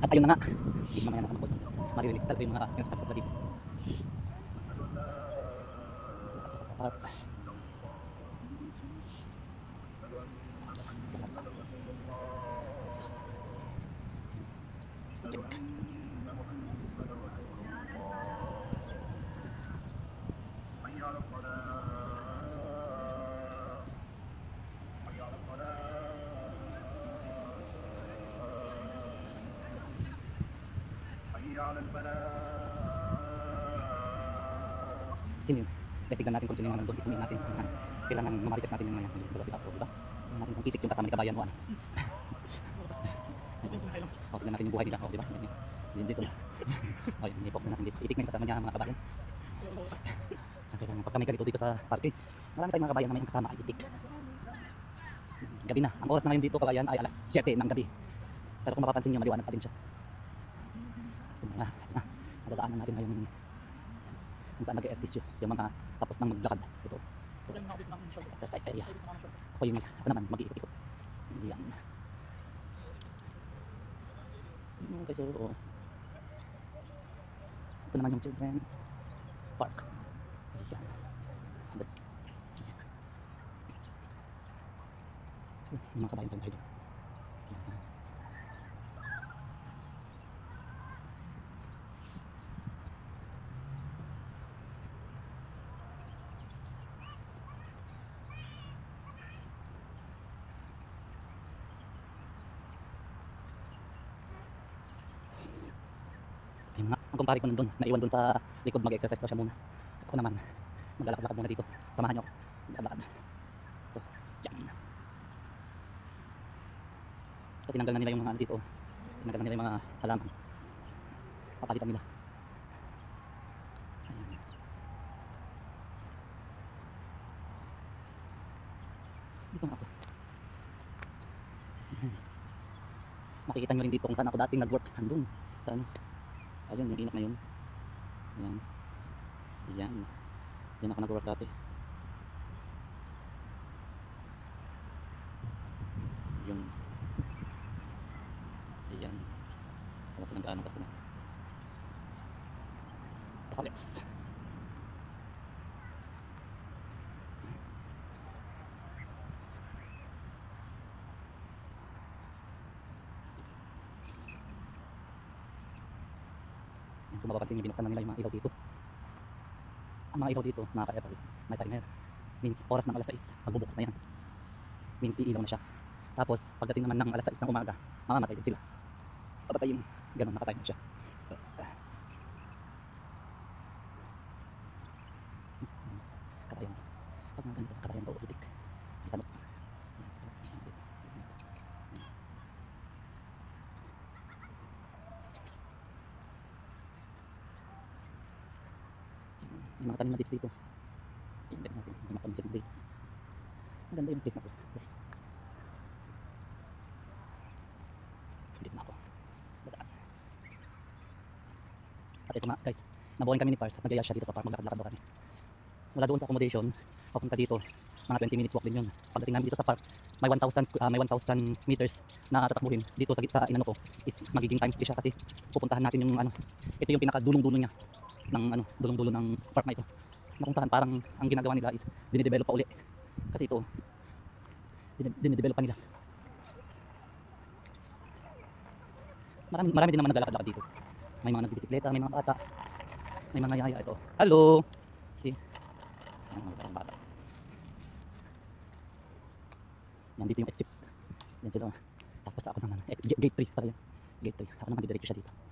At ayun na nga, hindi mamaya na ako Maririnig talaga yung mga sinasabot na dito. Sa park. Sino yun? Investigan natin kung sino yung nandun. Isingin natin. ano. Kailangan mamarites natin yung mga yan. Dalawa sila ako, di ba? Tingnan natin kung titik yung kasama ni kabayan mo. Ano. O, tingnan natin yung buhay nila. O, di ba? Yan, yan. Yan, dito na. O, yan. Ipox na natin dito. Itik na yung kasama niya mga kabayan. Kailangan pag kami ganito dito sa parking, marami tayong mga kabayan na may kasama ay itik. Gabi na. Ang oras na ngayon dito kabayan ay alas 7 ng gabi. Pero kung mapapansin nyo, maliwanag pa din siya. Mga, na, nadadaanan natin ngayon kung saan nag-exercise yung mga tapos nang maglakad. Ito. Ito. Exercise area. Ako yung ako naman mag-iikot-ikot. Yan. Okay, so oh. ito naman yung children's park. Ayan. But, yung mga kabayan tayo tayo. Ayan. Ayun nga, ang kumpare ko nandun, naiwan dun sa likod mag-exercise daw siya muna. Ako naman, maglalakad-lakad muna dito. Samahan niyo ako. Lakad-lakad. Ito, yan. So, tinanggal na nila yung mga ano dito. Tinanggal na nila yung mga halaman. Papalitan nila. Dito nga ako. Makikita nyo rin dito kung saan ako dating nag-work. Andun. Sa ano. Ayun, yung inak na yun. Ayan. Ayan. Yan ako nag-work dati. Yung. Ayan. Wala silang gaano kasi na. Toilets. Yan, kung mapapansin nyo, binuksan na nila yung mga ilaw dito. Ang mga ilaw dito, mga ka-Apple, may timer. Means, oras ng alas 6, magbubukas na yan. Means, iilaw na siya. Tapos, pagdating naman ng alas 6 ng umaga, mamamatay din sila. Papatayin. Ganun, nakatimer siya. Kabayan. Pag mga ganito, kabayan to, itik. May tanok. May mga tanim na dates dito. Tingnan natin. May mga tanim silang dates. Ang ganda yung place na to. Guys. Dito na ako. Dadaan. At ito nga guys. Nabuhayin kami ni Pars at nagaya siya dito sa park. Maglakad-lakad daw kami. Mula doon sa accommodation, papunta dito. Mga 20 minutes walk din yun. Pagdating namin dito sa park, may 1,000 squ- ah, may 1,000 meters na tatakbuhin. Dito sa, sa inano ko is magiging times 3 siya kasi pupuntahan natin yung ano. Ito yung pinaka-dulong-dulo niya ng ano, dulong-dulo ng park na ito. Na kung saan parang ang ginagawa nila is dinidevelop pa uli. Kasi ito, din- dinidevelop pa nila. Marami, marami din naman naglalakad-lakad dito. May mga nagbibisikleta, may mga bata, may mga yaya ito. Hello! See? Ayan, batang bata. Nandito yung exit. Yan sila. Tapos ako naman, gate 3 pala yun. Gate 3. Ako naman didiretso siya dito.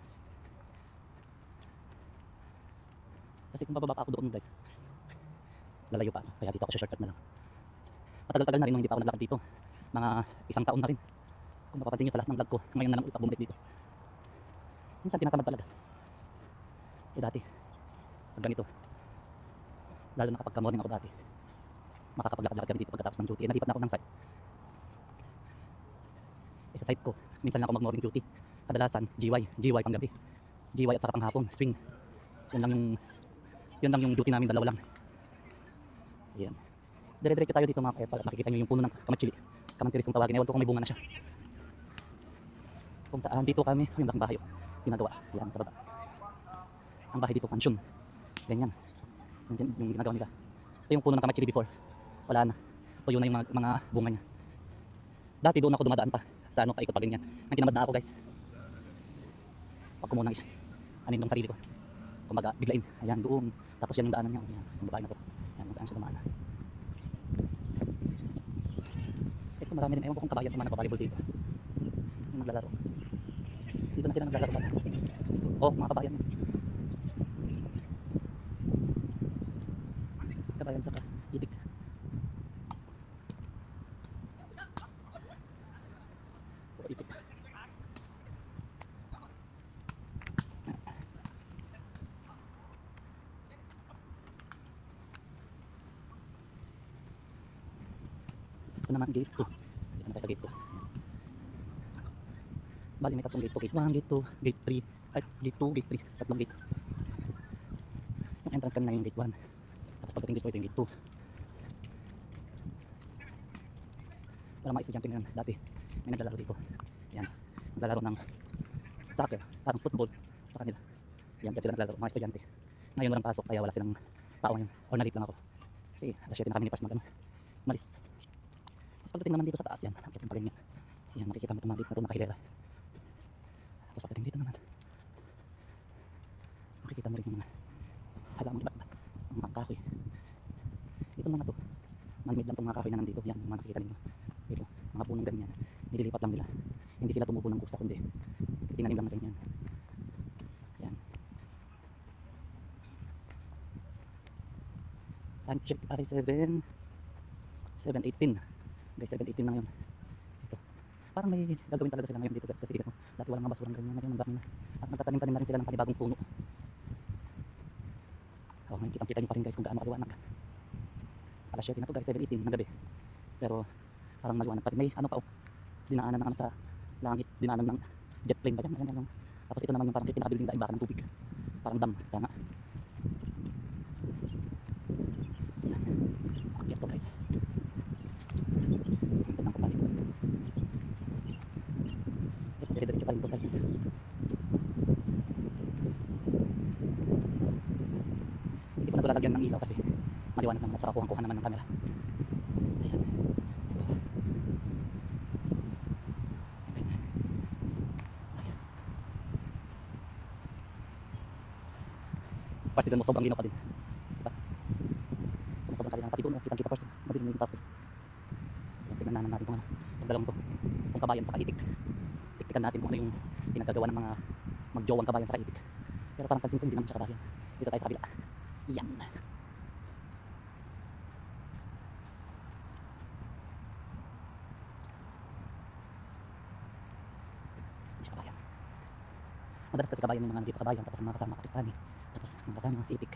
Kasi kung bababa pa ako doon guys, lalayo pa. Kaya dito ako sa shortcut na lang. Matagal-tagal na rin nung hindi pa ako naglakad dito. Mga isang taon na rin. Kung mapapansin nyo sa lahat ng vlog ko, ngayon na lang ulit ako bumalik dito. Minsan tinatamad talaga. Eh dati, pag ganito, lalo na kapag ka-morning ako dati, makakapaglakad-lakad kami dito pagkatapos ng duty. Eh nalipat na ako ng site. Eh sa site ko, minsan lang ako mag-morning duty. Kadalasan, GY, GY pang gabi. GY at saka pang hapon, swing. Yan lang yung yun lang yung duty namin, dalawa lang. Ayan. Dire-diretso tayo dito mga kaya makikita nyo yung puno ng kamatsili. Kamantiris kung tawagin. Ewan ko kung may bunga na siya. Kung saan dito kami, yung laking bahay. oh, Ginagawa. Yan, sa baba. Ang bahay dito, mansion. Ganyan. Yung, yung, ginagawa nila. Ito yung puno ng kamachili before. Wala na. Tuyo na yung mga, mga bunga niya. Dati doon ako dumadaan pa. Sa ano, paikot pa ganyan. Nang tinamad na ako guys. Pag kumunang is, anin ng sarili ko. Kumbaga, biglain. Ayan, doon. Tapos yan yung daanan niya. Ayan, yung babae na to. Ayan, saan siya dumaan. Ito marami din. Ewan ko kung kabayan kung nagpa-volleyball dito. Yung naglalaro. Dito na sila naglalaro pa. Oh, mga kabayan. Kabayan sa itik. Puro itik. Ito naman gate 2. Dito na tayo sa gate 2. Bali may tatlong gate 2. Gate 1, gate 2, gate 3. Ay, gate 2, gate 3. Tatlong gate. Yung entrance kanina yung gate 1. Tapos pagdating dito ito yung gate 2. Wala mga estudyante ngayon. Dati may naglalaro dito. Yan. Naglalaro ng soccer. Parang football sa kanila. Yan. Kasi sila naglalaro. Mga estudyante. Ngayon walang pasok kaya wala silang tao ngayon. Or na lang ako. Kasi alas 7 na kami ni Pas na gano'n. Malis. Tapos pagdating naman dito sa taas yan, akit pa rin yan. Yan, makikita mo itong mga gates na ito nakahilera. Tapos pagdating dito naman, makikita mo rin yung mga halaman iba't iba. Ang mga kahoy. Itong mga to, man-made lang itong mga kahoy na nandito. Yan, mga nakikita ninyo. Ito, mga punong ganyan. Nililipat lang nila. Hindi sila tumubo ng kusa, kundi tinanim lang na ganyan. Yan. Time check ay 7 7.18 guys 7.18 na ngayon ito. Parang may gagawin talaga sila ngayon dito guys kasi dito dati walang mga basurang ganyan ngayon ang dami na. At nagtatanim-tanim na rin sila ng panibagong puno. Oh ngayon kitang kita nyo pa rin guys kung gaano kaliwanag. Alas 7 na to guys 7.18 ng gabi. Pero parang maliwanag pa rin. May ano pa oh dinaanan ng ano sa langit. Dinaanan ng jet plane ba yan? Ayan, ayan, tapos ito naman yung parang pinabiling daing baka ng tubig. Parang dam. Kaya nga yan akyat to guys Ito lang ko tayo. Ito, dire-diretso pa rin to guys. Hindi ko na ito lalagyan ng ilaw kasi maliwanag naman at saka kuhang-kuha naman ng camera. Ayan. Ito. Ayan, ganyan. Ayan. Pars, tignan mo, sobrang linaw pa din. Diba? Sumusobrang kalinaw. Pati doon, oh, kitang-kita pars. Madilim na yung parte. Ayan, tingnan naman natin kung ano, itong dalawang to. Kung kabayan sa kaitik. Tiktikan natin kung ano yung pinagagawa ng mga magjowang kabayan sa kaitik. Pero parang pansin ko hindi naman siya kabayan. Dito tayo sa kabila. Yan. Hindi siya kabayan. Madalas kasi kabayan yung mga nandito kabayan tapos mga kasama Pakistani. Tapos mga kasama itik.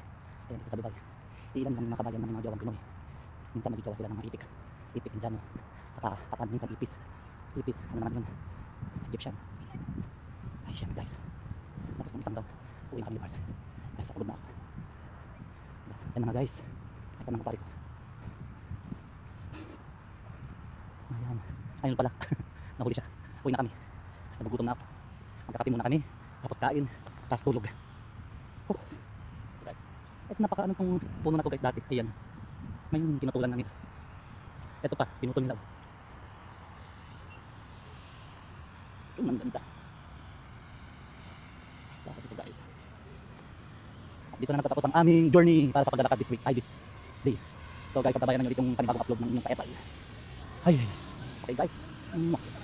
Ayan dito sa Dubai. Ilan lang mga kabayan ng mga jowang Pinoy. Minsan magigawa sila ng mga itik. Itik Indiano. Saka patan minsan ipis. Ipis. Ano naman yun? Egyptian. Ay, yan guys. Tapos ng isang daw. Uwi na kami ni Barca. Dahil sa na ako. Yan na nga guys. Ay, saan ang kapari ko? Ayun pala. Nahuli siya. Uwi na kami. Tapos nagugutom na ako. Magkakape muna kami. Tapos kain. Tapos tulog. Oh. Guys. Ito napaka ano tong puno na to guys dati. Ayan. May tinutulan na nila. Ito pa. Pinutol nila. Yung ang ganda. Tapos isa guys. Dito na natatapos ang aming journey para sa paglalakad this week. Ay, this day. So guys, patabayan nyo ulit yung panibagong upload ng inyong kaepal. Ay. Okay guys. Mwah.